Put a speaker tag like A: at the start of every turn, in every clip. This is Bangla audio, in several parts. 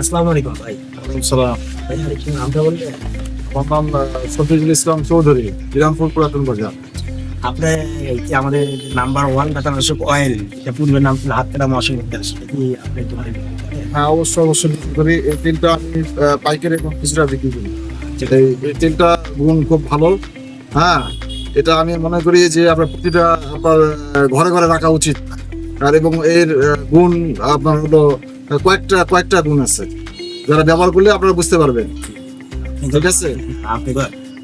A: আসসালামু আলাইকুম ভাই।
B: সালাম।
A: ভাই আর কি নামটা বললে
B: আমার নাম ইসলাম চৌধুরী বিরামপুর পুরাতন বাজার।
A: আপনি যে আমাদের নাম্বার ওয়ান কীটনাশক অয়েল এটা পূর্বের নাম ছিল হাত সেটা কি আপনি দোকানে
B: হ্যাঁ অবশ্যই অবশ্যই করি। এই তেলটা আমি পাইকারি এবং খুচরা বিক্রি করি। এই তেলটা গুণ খুব ভালো। হ্যাঁ এটা আমি মনে করি যে আপনার প্রতিটা আপনার ঘরে ঘরে রাখা উচিত। আর এবং এর গুণ আপনার হলো কয়েকটা কয়েকটা গুণ আছে। যারা ব্যবহার করলে আপনারা বুঝতে পারবেন। ঠিক আছে?
A: আপনি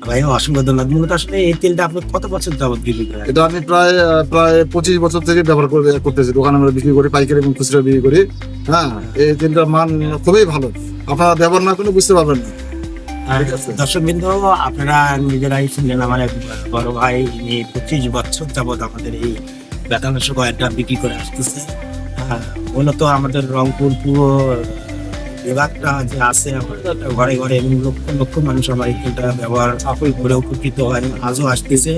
A: ভাই অসংখ্য ধন্যবাদ। মূলত আসলে এই তেলটা আপনি কত বছর যাবত বিক্রি করেন?
B: এটা আমি প্রায় প্রায় পঁচিশ বছর থেকে ব্যবহার করে করতেছি। দোকানে আমরা বিক্রি করি পাইকারি এবং খুচরা বিক্রি করি। হ্যাঁ এই তেলটার মান খুবই ভালো। আপনারা ব্যবহার না করলে বুঝতে পারবেন না।
A: দর্শক বিন্দু আপনারা নিজেরাই শুনলেন আমার এক বড় ভাই পঁচিশ বছর যাবৎ আমাদের এই বেতানাশক অয়েলটা বিক্রি করে আসতেছে। মূলত আমাদের রংপুর পুরো বিভাগটা যে আছে ঘরে ঘরে লক্ষ লক্ষ মানুষ আমার এই ব্যবহার করে উপকৃত হয়। আজও আসতেছে।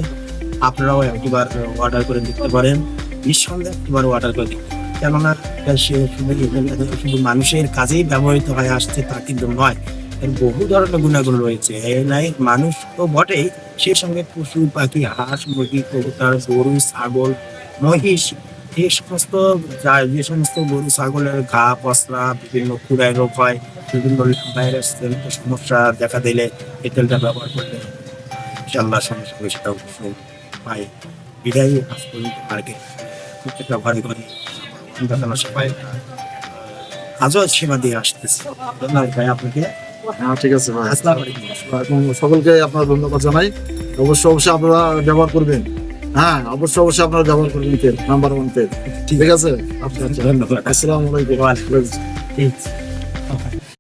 A: আপনারাও একবার অর্ডার করে দেখতে পারেন। নিঃসন্দেহে একবার অর্ডার করে পারেন। কেননা সে শুধু মানুষের কাজেই ব্যবহৃত হয়ে, আসছে তা কিন্তু নয়। বহু ধরনের গুণাগুণ রয়েছে। নাই, মানুষ তো বটেই সেই সঙ্গে পশু, পাখি, হাঁস, মুরগি, কবুতর, গরু, ছাগল, মহিষ এই সমস্ত যে সমস্ত গরু ছাগলের ঘা পশলা বিভিন্ন খুঁড়ায় রোগ হয় বিভিন্ন ভাইরাস জনিত সমস্যা দেখা দিলে এই তেলটা ব্যবহার করলে ইনশাল্লাহ সমস্যা হবে সেটা অবশ্যই পাই। বিদায় আজ পর্যন্ত মার্কেট প্রত্যেকটা ঘরে ঘরে সবাই। আজও সেবা দিয়ে আসতেছে। ধন্যবাদ ভাই আপনাকে।
B: হ্যাঁ ঠিক আছে ভাই। সকলকে আপনার ধন্যবাদ জানাই। অবশ্যই অবশ্যই আপনারা ব্যবহার করবেন। হ্যাঁ অবশ্যই অবশ্যই আপনারা ব্যবহার করবেন তেল নাম্বার ওয়ান তেল ঠিক আছে?
A: আপনার ধন্যবাদ।
B: আসসালামু আলাইকুম।
A: ঠিক আছে।